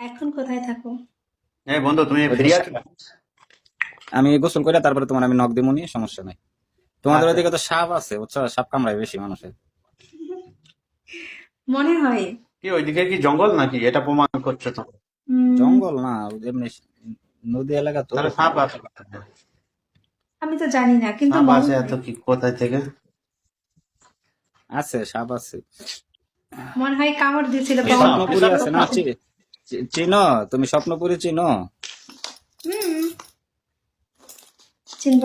এখন কোথায় থাকো? এই বন্ধু তুমি ফ্রি আছো আমি গোসল করে তারপরে তোমার আমি নখ দিমুনি সমস্যা নাই। তোমাদের আচ্ছা। ওইদিকে তো সাপ আছে বুঝছ? সাপ কামড়ায় বেশি মানুষের। মনে হয়। কি ওইদিকে কি জঙ্গল নাকি? এটা প্রমাণ করছ তো। জঙ্গল না এমনি নদী এলাকা তো। তাহলে সাপ আছে আমি তো জানি না কিন্তু সাপ আছে এত কি কোথায় থেকে? আছে সাপ আছে। মনে হয় কামড় দিয়েছিল আছে না চিনো? তুমি স্বপ্নপুরি চিনো?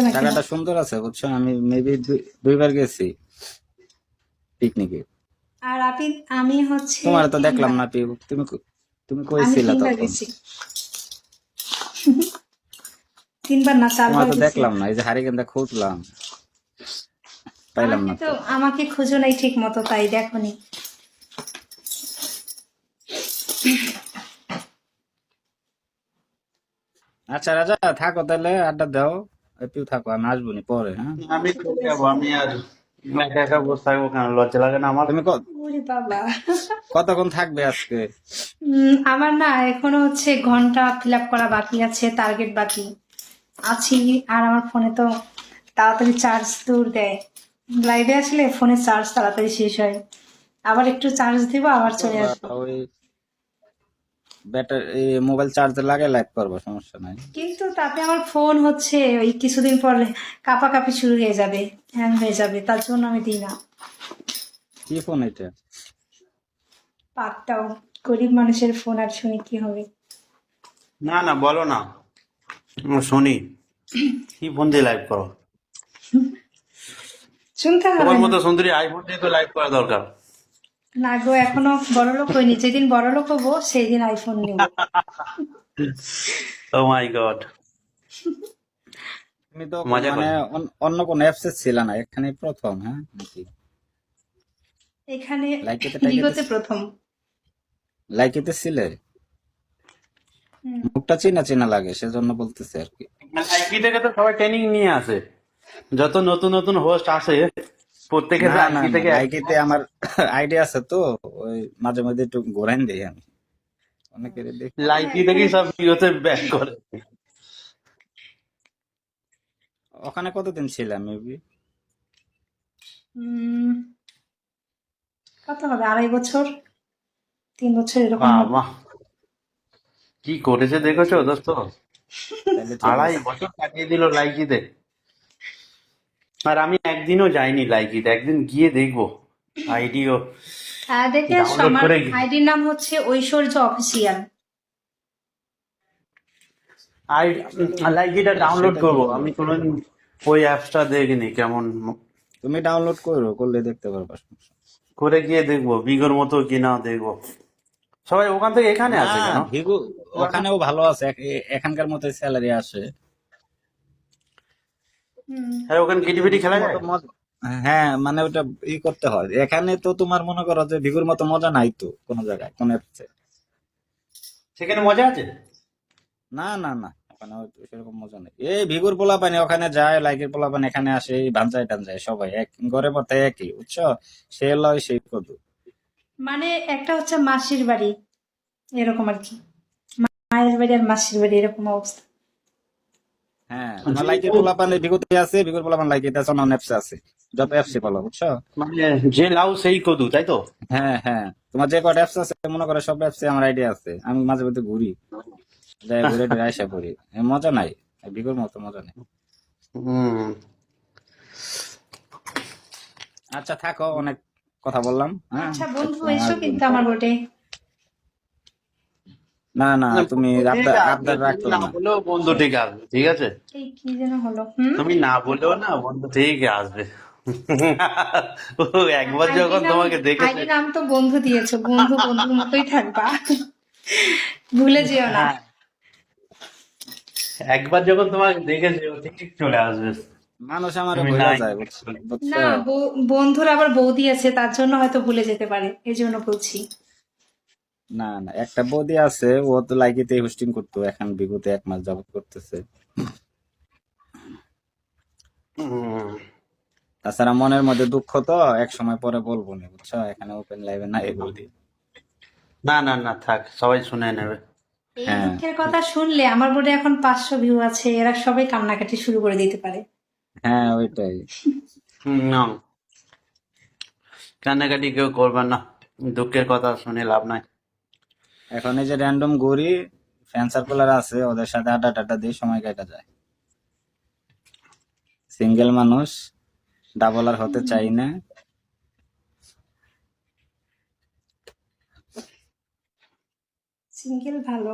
না? জায়গাটা সুন্দর আছে বুঝছ? আমি মেবি দুইবার গেছি পিকনিকে আর আপনি আমি হচ্ছে তোমার তো দেখলাম না পি তুমি তুমি কই আমি ছিলা তিনবার তখন। তিনবার না চারবার তো দেখলাম না এই যে হারিকেনটা খুঁজলাম। পাইলাম না তো আমাকে খুঁজো নাই ঠিক মতো তাই দেখনি আচ্ছা রাজা থাকো তাহলে আড্ডা দাও। একটু থাকো আমি আসব নি পরে হ্যাঁ? আমি চলে যাব আমি আর একা একা বসে থাকব কেন? লজ্জা লাগে না আমার? তুমি বাবা। কতক্ষণ থাকবে আজকে? আমার না এখনও হচ্ছে ঘণ্টা ফিল আপ করা বাকি আছে টার্গেট বাকি আছি আর আমার ফোনে তো তাড়াতাড়ি চার্জ দূর দেয়। লাইভে আসলে ফোনে চার্জ তাড়াতাড়ি শেষ হয়। আবার একটু চার্জ দিব আবার চলে আসব। ব্যাটারি মোবাইল চার্জে লাগে লাইক করব সমস্যা নাই। কিন্তু তাতে আমার ফোন হচ্ছে ওই কিছুদিন পর কাঁপাকাঁপি শুরু হয়ে যাবে হ্যাং হয়ে যাবে তার জন্য আমি দিই না। কি ফোন এটা? পাত্তাও গরিব মানুষের ফোন আর শুনি কি হবে? না না বলো না। শুনি। কি ফোন দিয়ে লাইভ করো? শুনতে হবে। তোমার মতো সুন্দরী আইফোন দিয়ে তো লাইভ করা দরকার। না গো এখনও বড় লোক হয়নি যেদিন বড় লোক হব সেই দিন আইফোন নিব। ও মাই গড তুমি তো মানে অন্য কোন অ্যাপসে ছিল না এখানে প্রথম হ্যাঁ? এখানে লাইকেতে প্রথম। লাইকেতে ছিলে? মুখটা চেনা চেনা লাগে সেজন্য বলতেছে আর কি। আইপি থেকে তো সবাই ট্রেনিং নিয়ে আসে যত নতুন নতুন হোস্ট আসে প্রত্যেকে না, না, আইপি না, থেকে আমার আইডিয়া আছে তো ওই মাঝে মাঝে একটু ঘোরাইন দিই আমি। অনেকের দেখি। লাইপি থেকেই সব ভিডিওতে ব্যাক করে। ওখানে কতদিন ছিলাম মেবি কত হবে? আড়াই বছর? তিন বছর এরকম। কি করেছে দেখেছ দোস্ত? আড়াই। বছর কাটিয়ে দিল লাইকিতে আর আমি একদিনও যাইনি লাইকিতে একদিন গিয়ে দেখব। আইডিও আহ, দেখে আসো। আমার আইডির নাম হচ্ছে ঐশ্বর্য অফিসিয়াল। আই লাইকিটা ডাউনলোড করব। আমি কোনোদিন ওই অ্যাপসটা দেখিনি কেমন তুমি ডাউনলোড করো করলে দেখতে পারবা। করে গিয়ে দেখব বিগর মতো কিনা দেখব। সবাই ওখান থেকে এখানে আসে না, কেন? ভিগু ওখানেও ভালো আছে। এখানকার মতো স্যালারি আসে। হ্যাঁ ওখানে খেলা যায়? হ্যাঁ মানে ওটা ই করতে হয়। এখানে তো তোমার মনে করো যে ভিগুর মতো মজা নাই তো কোনো জায়গায় কোন অ্যাপসে সেখানে মজা আছে? না না না ওখানে সেরকম মজা নেই। এই ভিগুর পোলা পানি ওখানে যায় লাইকের পোলা পানি এখানে আসে এই ভাঞ্জায় টাঞ্জায় সবাই এক ঘরে মতো একই বুঝছ? সে লয় সেই কদু। মানে একটা হচ্ছে মাসির বাড়ি এরকম আর কি। মায়ের বাড়ি আর মাসির বাড়ি এরকম অবস্থা। হ্যাঁ। পোলা আছে আছে অন্য অ্যাপসে আছে। যত অ্যাপসে পালো বুঝছ? মানে যে লাউ সেই কদু তাই তো? হ্যাঁ হ্যাঁ। তোমার যে কটা অ্যাপস আছে মনে করো সব অ্যাপসে আমার আইডিয়া আছে। আমি মাঝে মধ্যে ঘুরি। যাই ঘুরে টুরে আইসা করি মজা নাই। ভিগুর মতো মজা নাই। আচ্ছা থাকো অনেক কথা বললাম হ্যাঁ। আচ্ছা বন্ধু এসো কিন্তু আমার বোটে না না তুমি আবদার আবদার রাখতো না। বলেও বন্ধু ঠিক আসবে ঠিক আছে? এই কি যেন হলো তুমি না বলেও না বন্ধু ঠিক আসবে ও একবার যখন তোমাকে দেখেছে আইডি নাম তো বন্ধু দিয়েছ বন্ধু বন্ধুর মতোই থাকবা। ভুলে যেও না। হ্যাঁ। একবার যখন তোমাকে দেখেছে ও ঠিক চলে আসবে। মানুষ আমার। যায়? না বন্ধুর আবার বৌদি আছে তার জন্য হয়তো ভুলে যেতে পারে এই জন্য বলছি। না না একটা বৌদি আছে ও তো লাইকিতে হোস্টিং করতো এখন বিগত এক মাস যাবত করতেছে। তাছাড়া মনের মধ্যে দুঃখ তো এক সময় পরে বলব না বুঝছ? এখানে ওপেন লাইভে নাই বৌদি। না না না থাক সবাই শুনে নেবে। এই হ্যাঁ। দুঃখের কথা শুনলে আমার বোর্ডে এখন পাঁচশো ভিউ আছে এরা সবাই কান্নাকাটি শুরু করে দিতে পারে। হ্যাঁ ওইটাই। হুম, না। কান্নাকাটি কেউ করবেন না দুঃখের কথা শুনে লাভ নাই। এখন এই যে র্যান্ডম ঘুরি ফ্যান সার্কুলার আছে, ওদের সাথে আড্ডা টাড্ডা দিয়ে সময় কাটা যায়। সিঙ্গেল মানুষ ডাবল আর হতে চাই না। সিঙ্গেল ভালো।